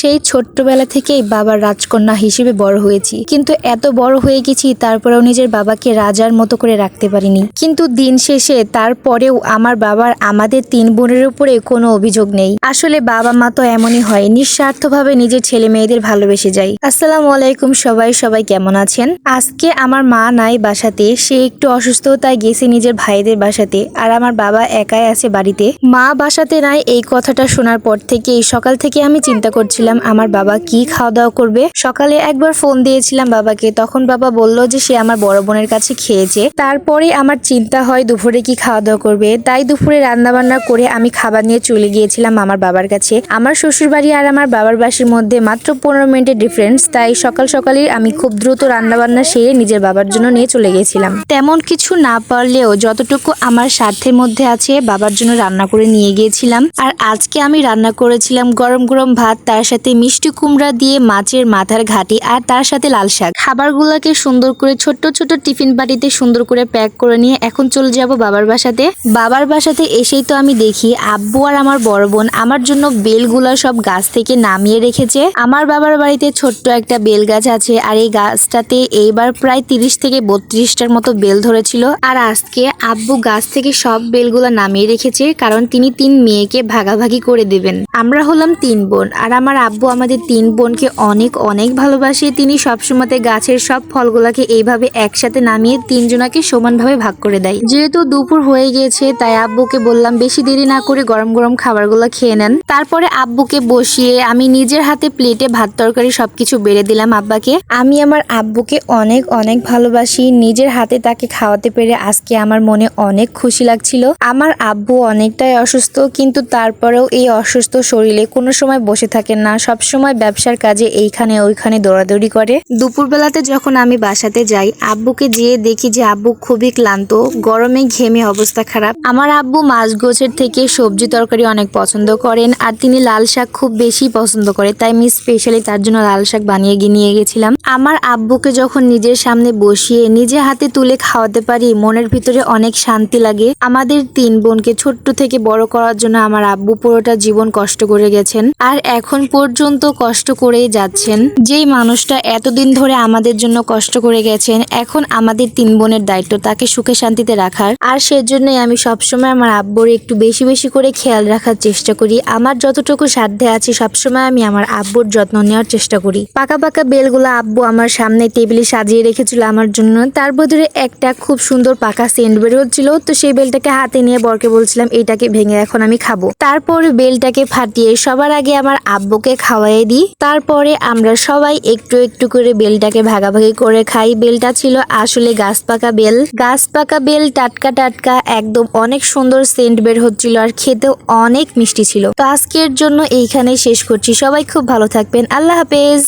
সেই ছোট্টবেলা থেকেই বাবার রাজকন্যা হিসেবে বড় হয়েছি। কিন্তু এত বড় হয়ে গেছি, তারপরেও নিজের বাবাকে রাজার মতো করে রাখতে পারিনি। কিন্তু দিন শেষে তারপরেও আমার বাবার আমাদের তিন বোনের উপরে কোনো অভিযোগ নেই। আসলে বাবা মা তো এমনই হয়, নিঃস্বার্থভাবে নিজের ছেলে মেয়েদের ভালোবেসে যায়। আসসালামু আলাইকুম সবাই সবাই কেমন আছেন? আজকে আমার মা নাই বাসাতে, সে একটু অসুস্থ তাই গেছে নিজের ভাইদের বাসাতে, আর আমার বাবা একাই আছে বাড়িতে। মা বাসাতে নাই এই কথাটা শোনার পর থেকেই সকাল থেকে আমি চিন্তা করছিলাম আমার বাবা কি খাওয়া দাওয়া করবে? সকালে একবার ফোন দিয়েছিলাম বাবাকে। তখন বাবা বলল যে, সে আমার বড় বোনের কাছে খেয়েছে। তারপরে আমার চিন্তা হয় দুপুরে কি খাওয়া দাওয়া করবে। তাই দুপুরে রান্না বান্না করে আমি খাবার নিয়ে চলে গিয়েছিলাম আমার বাবার কাছে। আমার শ্বশুর বাড়ি আর আমার বাবার বাসির মধ্যে মাত্র পনেরো মিনিটের ডিফারেন্স তাই সকাল সকালই আমি খুব দ্রুত রান্না বান্না সেরে নিজের বাবার জন্য নিয়ে চলে গিয়েছিলাম। তেমন কিছু না পারলেও যতটুকু আমার স্বার্থের মধ্যে আছে, বাবার জন্য রান্না করে নিয়ে গিয়েছিলাম। আর আজকে আমি রান্না করেছিলাম গরম গরম ভাত, তার সাথে মিষ্টি কুমড়া দিয়ে মাছের মাথার ঘাটি আর তার সাথে লাল শাক। খাবারগুলোকে সুন্দর করে ছোট্ট ছোট টিফিন বাটিতে সুন্দর করে প্যাক করে নিয়ে এখন চলে যাব বাবার বাসাতে। বাবার বাসাতে এসেই তো আমি দেখি আব্বু আর আমার বড় বোন আমার জন্য বেলগুলা সব গাছ থেকে নামিয়ে রেখেছে। আমার বাবার বাড়িতে ছোট্ট একটা বেল গাছ আছে আর এই গাছটাতে এইবার প্রায় তিরিশ থেকে বত্রিশটার মতো বেল ধরেছিল। আর আজকে আব্বু গাছ থেকে সব বেলগুলা নামিয়ে রেখেছে কারণ তিনি তিন মেয়েকে ভাগাভাগি করে দেবেন। আমরা হলাম তিন বোন আর আমার আব্বু আমাদের তিন বোনকে অনেক অনেক ভালোবাসে। তিনি সবসময়তে গাছের সব ফলগুলাকে এইভাবে একসাথে নামিয়ে তিনজনাকে সমানভাবে ভাগ করে দেয়। যেহেতু দুপুর হয়ে গিয়েছে, তাই আব্বুকে বললাম বেশি দেরি না করে গরম গরম খাবারগুলো খেয়ে নেন। তারপরে আব্বুকে বসিয়ে আমি নিজের হাতে প্লেটে ভাত তরকারি সবকিছু বেড়ে দিলাম আব্বাকে। আমি আমার আব্বুকে অনেক অনেক ভালোবাসি। নিজের হাতে তাকে খাওয়াতে পেরে আজকে আমার মনে অনেক খুশি লাগছিল। আমার আব্বু অনেকটাই অসুস্থ, কিন্তু তারপরেও এই অসুস্থ শরীরে কোনো সময় বসে থাকেন না। সব সময় ব্যবসার কাজে এইখানে ওইখানে দৌড়াদৌড়ি করে। দুপুরবেলাতে যখন আমি বাসাতে যাই, আব্বুকে যেয়ে দেখি যে আব্বু খুবই ক্লান্ত, গরমে ঘেমে অবস্থা খারাপ। আমার আব্বু মাছ গোছের থেকে সবজি তরকারি অনেক পছন্দ করেন আর তিনি লাল শাক খুব বেশি পছন্দ করে, তাই আমি স্পেশালি তার জন্য লাল শাক বানিয়ে গিয়ে নিয়ে গেছিলাম। আমার আব্বুকে যখন নিজের সামনে বসিয়ে নিজে হাতে তুলে খাওয়াতে পারি, মনের ভিতরে অনেক শান্তি লাগে। আমাদের তিন বোনকে ছোট্ট থেকে বড় করার জন্য আমার আব্বু পুরোটা জীবন কষ্ট করে গেছেন। আর এখন পর্যন্ত কষ্ট করেই যাচ্ছেন। যেই মানুষটা এতদিন ধরে আমাদের জন্য কষ্ট করে গেছেন, এখন আমাদের তিন বোনের দায়িত্ব তাকে সুখে শান্তিতে রাখার। আর সেজন্যই আমি সবসময় আমার আব্বুর একটু বেশি বেশি করে খেয়াল রাখার চেষ্টা করি। আমার যতটুকু সাধ্যে আছে সবসময় আমি আমার আব্বুর যত্ন নেওয়ার চেষ্টা করি। পাকা পাকা বেলগুলো আব্বু আমার সামনে টেবিলে সাজিয়ে রেখেছিল আমার জন্য। তার ভিতরে একটা খুব সুন্দর পাকা সেন্ট বের হচ্ছিল তো সেই বেলটাকে হাতে নিয়ে বরকে বলছিলাম, এটাকে ভেঙে এখন আমি খাব। তারপর বেলটাকে ফাটিয়ে সবার আগে আমার আব্বুকে খাওয়াই দিই। তারপরে আমরা সবাই একটু একটু করে বেলটাকে ভাগাভাগি করে খাই। বেলটা ছিল আসলে গাছ পাকা বেল। গাছ পাকা বেল টাটকা টাটকা একদম অনেক সুন্দর সেন্ট বের হচ্ছিল আর খেতেও অনেক মিষ্টি ছিল। তো আজকের জন্য এইখানে শেষ করছি। সবাই খুব ভালো থাকবেন। আল্লাহ হাফেজ।